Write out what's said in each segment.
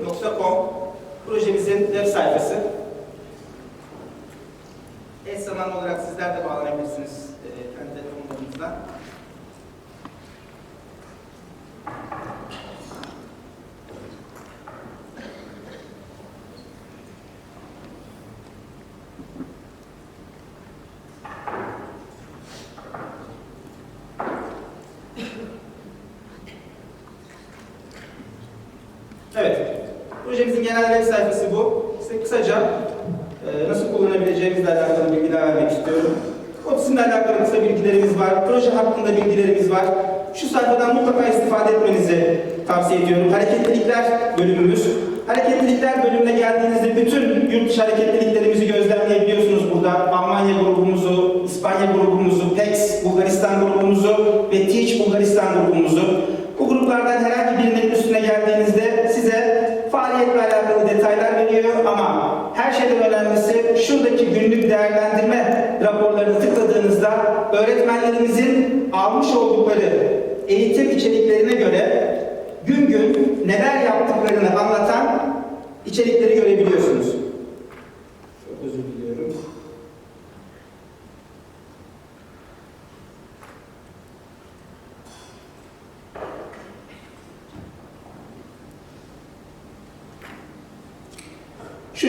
www.com projemizin web sayfası. Eş zamanlı olarak sizler de bağlanabilirsiniz e, kendi telefonlarınızdan. Evet, projemizin genel web sayfası bu. Size kısaca e, nasıl kullanabileceğimizle alakalı bilgiler vermek istiyorum. Ofisimle alakalı kısa bilgilerimiz var, proje hakkında bilgilerimiz var. Şu sayfadan mutlaka istifade etmenizi tavsiye ediyorum. Hareketlilikler bölümümüz. Hareketlilikler bölümüne geldiğinizde bütün yurt dışı hareketliliklerimizi gözlemleyebiliyorsunuz burada. Almanya grubumuzu, İspanya grubumuzu, PEX Bulgaristan grubumuzu ve Teach Bulgaristan grubumuzu. Bu gruplardan herhangi birinin üstüne geldiğinizde faaliyetle alakalı detaylar veriyor ama her şeyden önemlisi şuradaki günlük değerlendirme raporlarını tıkladığınızda öğretmenlerimizin almış oldukları eğitim içeriklerine göre gün gün neler yaptıklarını anlatan içerikleri görebiliyorsunuz.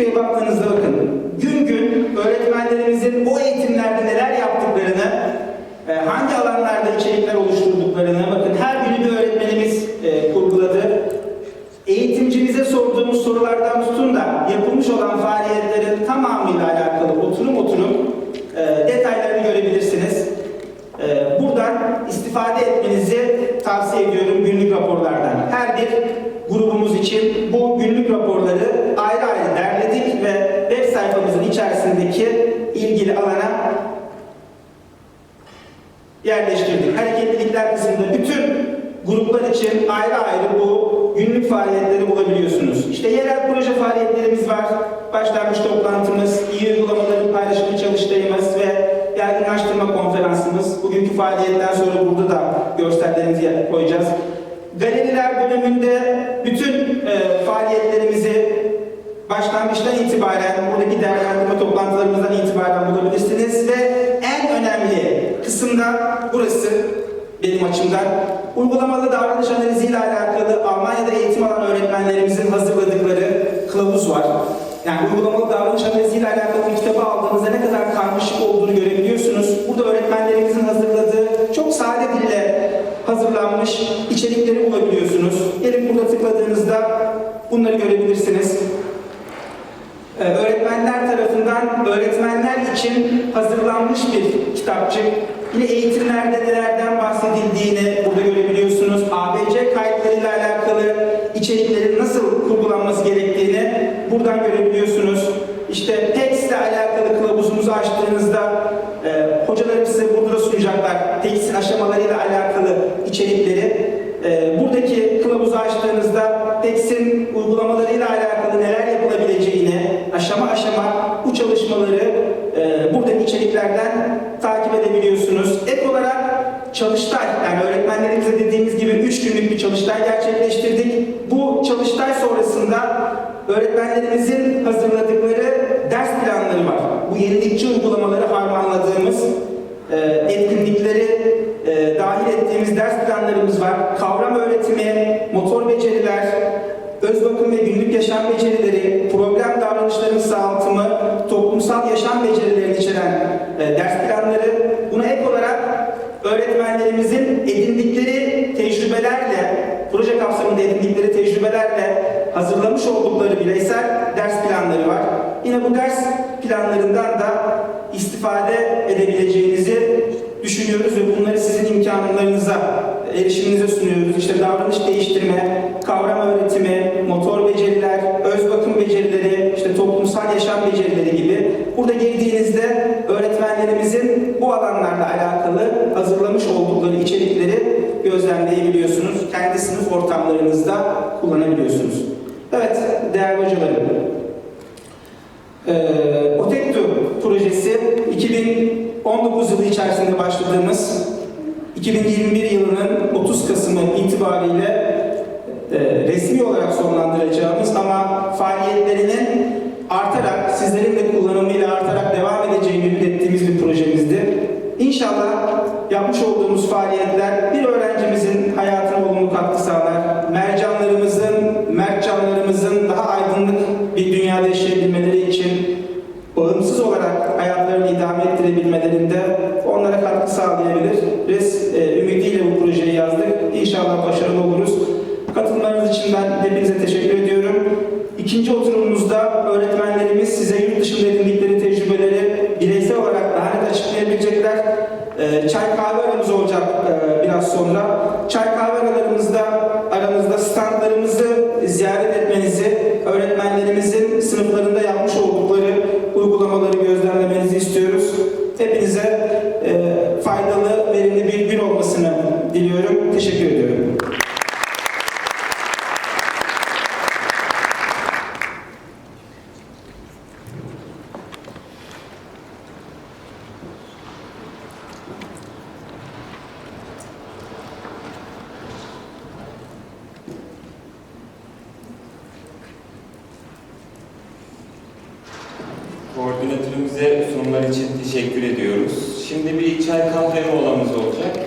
Şuraya baktığınızda bakın, gün gün öğretmenlerimizin o eğitimlerde neler yaptıklarını, e, hangi alanlarda içerikler oluşturduklarını, bakın her günü bir öğretmenimiz e, kurguladı. Eğitimcimize sorduğumuz sorulardan tutun da yapılmış olan faaliyetlerin tamamıyla alakalı oturum oturum e, detaylarını görebilirsiniz. Buradan istifade etmenizi tavsiye ediyorum günlük raporlardan. Her bir grubumuz için bu günlük raporları ayrı ayrı derledik ve web sayfamızın içerisindeki ilgili alana yerleştirdik. Hareketlilikler kısmında bütün gruplar için ayrı ayrı bu günlük faaliyetleri bulabiliyorsunuz. İşte yerel proje faaliyetlerimiz var. Başlangıç toplantımız, iyi uygulamaların paylaşımı çalıştayımız ve yaygınlaştırma konferansımız. Bugünkü faaliyetten sonra burada da görsellerimizi koyacağız. Galeriler bölümünde bütün e, faaliyetlerimizi başlangıçtan itibaren, buradaki değerlendirme toplantılarımızdan itibaren bulabilirsiniz ve en önemli kısımda burası benim açımdan. Uygulamalı davranış analiziyle alakalı Almanya'da eğitim alan öğretmenlerimizin hazırladıkları kılavuz var. Yani uygulamalı davranış analiziyle alakalı bir kitabı aldığınızda ne kadar karmaşık olduğunu görebiliyorsunuz. Burada öğretmenlerimizin hazırladığı çok sade dille hazırlanmış içerikleri bulabiliyorsunuz. Gelin burada tıkladığınızda bunları görebilirsiniz. Ee, öğretmenler tarafından öğretmenler için hazırlanmış bir kitapçık. Yine eğitimlerde nelerden bahsedildiğini burada görebiliyorsunuz. ABC kayıtlarıyla alakalı içeriklerin nasıl kurgulanması gerektiğini buradan görebiliyorsunuz. İşte tekstle alakalı kılavuzumuzu açtığınızda e, hocalarım size burada sunacaklar. Tekstin aşamalarıyla alakalı içerikleri. E, buradaki kılavuzu açtığınızda tekstin uygulamalarıyla alakalı neler yapılabileceğini aşama aşama bu çalışmaları e, buradaki içeriklerden takip edebiliyorsunuz. Ek olarak çalıştay, yani öğretmenlerimize dediğimiz gibi 3 günlük bir çalıştay gerçekleştirdik. Bu çalıştay sonrasında öğretmenlerimizin hazırladıkları ders planları var. Bu yenilikçi uygulamaları harmanladığımız e, etkinlikleri e, dahil ettiğimiz ders planlarımız var. Kavram öğretimi, motor beceriler, öz bakım ve günlük yaşam becerileri, problem davranışların sağaltımı, toplumsal yaşam becerilerini içeren e, ders planları. Kapsamında edindikleri tecrübelerle hazırlamış oldukları bireysel ders planları var. Yine bu ders planlarından da istifade edebileceğinizi düşünüyoruz ve bunları sizin imkanlarınıza, erişiminize sunuyoruz. İşte davranış değiştirme, kavram öğretimi, motor beceriler, öz bakım becerileri, işte toplumsal yaşam becerileri gibi. Burada girdiğinizde öğretmenlerimizin bu alanlarla alakalı hazırlamış oldukları içerikleri gözlemleyebiliyorsunuz. Kendi sınıf ortamlarınızda kullanabiliyorsunuz. Evet, değerli hocalarım. Ee, Otektu projesi 2019 yılı içerisinde başladığımız 2021 yılının 30 Kasım'ı itibariyle e, resmi olarak sonlandıracağımız ama faaliyetlerinin artarak, sizlerin de kullanımıyla artarak devam edeceğini ümit bir projemizdi. İnşallah yapmış olduğumuz faaliyetler bir öğrencimizin hayatına İnşallah başarılı oluruz. Katılımlarınız için ben hepinize teşekkür ediyorum. İkinci oturumumuzda öğretmenlerimiz size yurt dışında edindikleri tecrübeleri bireysel olarak daha net açıklayabilecekler. E, çay kahve aramız olacak e, biraz sonra. Çay kahve aralarımızda aramızda standlarımızı ziyaret etmenizi, öğretmenlerimizin sınıflarında yapmış oldukları uygulamaları gözlemlemenizi istiyoruz. Hepinize e, faydalı, verimli bir gün olmasını diliyorum. Teşekkür ediyorum. Koordinatörümüze sunumlar için teşekkür ediyoruz. Şimdi bir çay kahve molamız olacak.